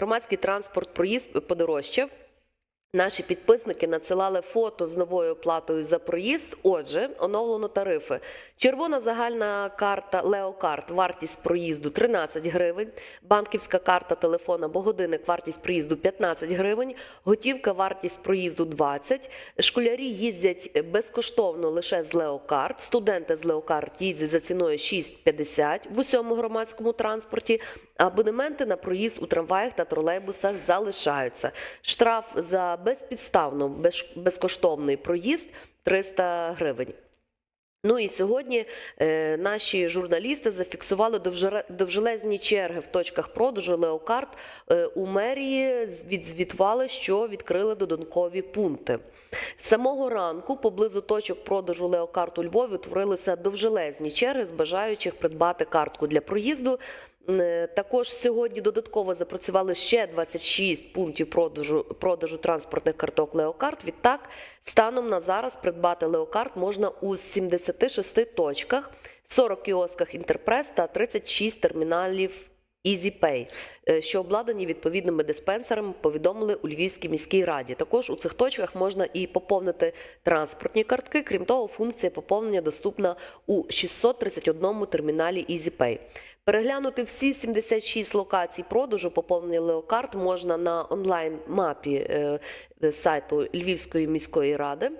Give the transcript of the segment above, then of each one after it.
громадський транспорт проїзд подорожчав. Наші підписники надсилали фото з новою оплатою за проїзд. Отже, оновлено тарифи. Червона загальна карта Леокарт, вартість проїзду 13 гривень. Банківська карта телефон або годинник, вартість проїзду 15 гривень. Готівка, вартість проїзду 20. Школярі їздять безкоштовно лише з Леокарт. Студенти з Леокарт їздять за ціною 6,50 в усьому громадському транспорті. Абонементи на проїзд у трамваях та тролейбусах залишаються. Штраф за безпідставно безкоштовний проїзд 300 гривень. Ну і сьогодні е, наші журналісти зафіксували довжелезні черги в точках продажу леокарт е, у мерії. Відзвітували, що відкрили додаткові пункти. З самого ранку поблизу точок продажу леокарт у Львові утворилися довжелезні черги з бажаючих придбати картку для проїзду. Е, Також сьогодні додатково запрацювали ще 26 пунктів продажу, продажу транспортних карток Леокарт. Відтак, станом на зараз придбати Леокарт можна у 76 точках, 40 кіосках Інтерпрес та 36 терміналів EasyPay, е, що обладнані відповідними диспенсерами, повідомили у Львівській міській раді. Також у цих точках можна і поповнити транспортні картки. Крім того, функція поповнення доступна у 631 терміналі EasyPay. Переглянути всі 76 локацій продажу поповнення леокарт можна на онлайн-мапі е, сайту Львівської міської ради.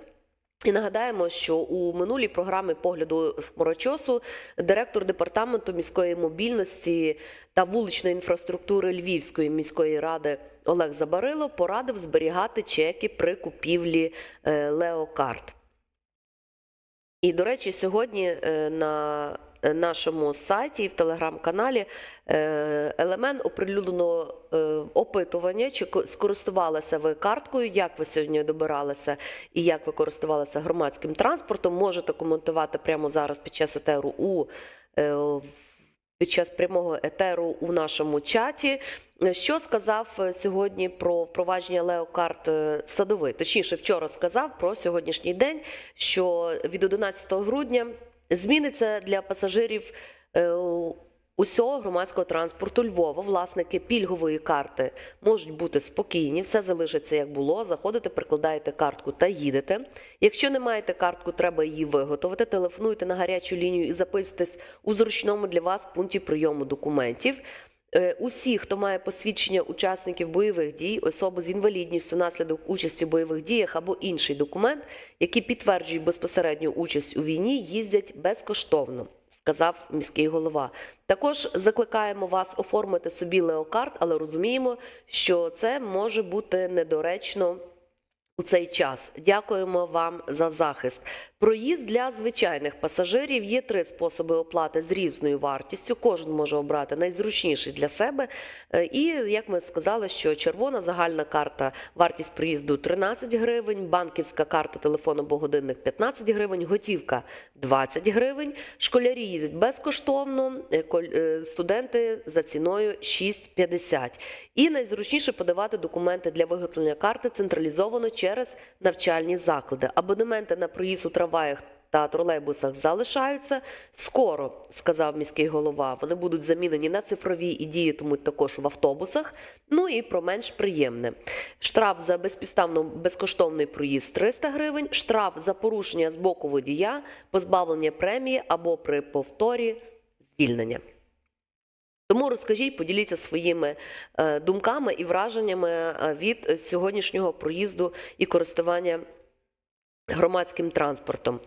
І нагадаємо, що у минулій програмі погляду з хмарочосу директор департаменту міської мобільності та вуличної інфраструктури Львівської міської ради Олег Забарило порадив зберігати чеки при купівлі е, леокарт. І, до речі, сьогодні е, на нашому сайті і в телеграм-каналі е, елемент оприлюдненого е, опитування, чи ко- скористувалися ви карткою, як ви сьогодні добиралися і як ви користувалися громадським транспортом. Можете коментувати прямо зараз під час етеру у е, під час прямого етеру у нашому чаті. Що сказав е, сьогодні про впровадження леокарт е, садовий? Точніше, вчора сказав про сьогоднішній день, що від 11 грудня зміниться для пасажирів е, усього громадського транспорту Львова. Власники пільгової карти можуть бути спокійні, все залишиться як було. Заходите, прикладаєте картку та їдете. Якщо не маєте картку, треба її виготовити. Телефонуйте на гарячу лінію і записуйтесь у зручному для вас пункті прийому документів. Е, Усі, хто має посвідчення учасників бойових дій, особи з інвалідністю внаслідок участі в бойових діях або інший документ, які підтверджують безпосередню участь у війні, їздять безкоштовно. Сказав міський голова. Також закликаємо вас оформити собі леокарт, але розуміємо, що це може бути недоречно у цей час. Дякуємо вам за захист. Проїзд для звичайних пасажирів є три способи оплати з різною вартістю. Кожен може обрати найзручніший для себе. Е, І як ми сказали, що червона загальна карта, вартість проїзду 13 гривень, банківська карта, телефон або годинник 15 гривень, готівка 20 гривень. Школярі їздять безкоштовно, е, е, студенти за ціною 6,50. І найзручніше подавати документи для виготовлення карти централізовано через навчальні заклади. Абонементи на проїзд у трамваях та тролейбусах залишаються скоро, сказав міський голова. Вони будуть замінені на цифрові і діятимуть також в автобусах. Ну і про менш приємне. Штраф за безпідставно безкоштовний проїзд 300 гривень, штраф за порушення з боку водія, позбавлення премії або при повторі звільнення. Тому розкажіть, поділіться своїми е, думками і враженнями е, від сьогоднішнього проїзду і користування громадським транспортом.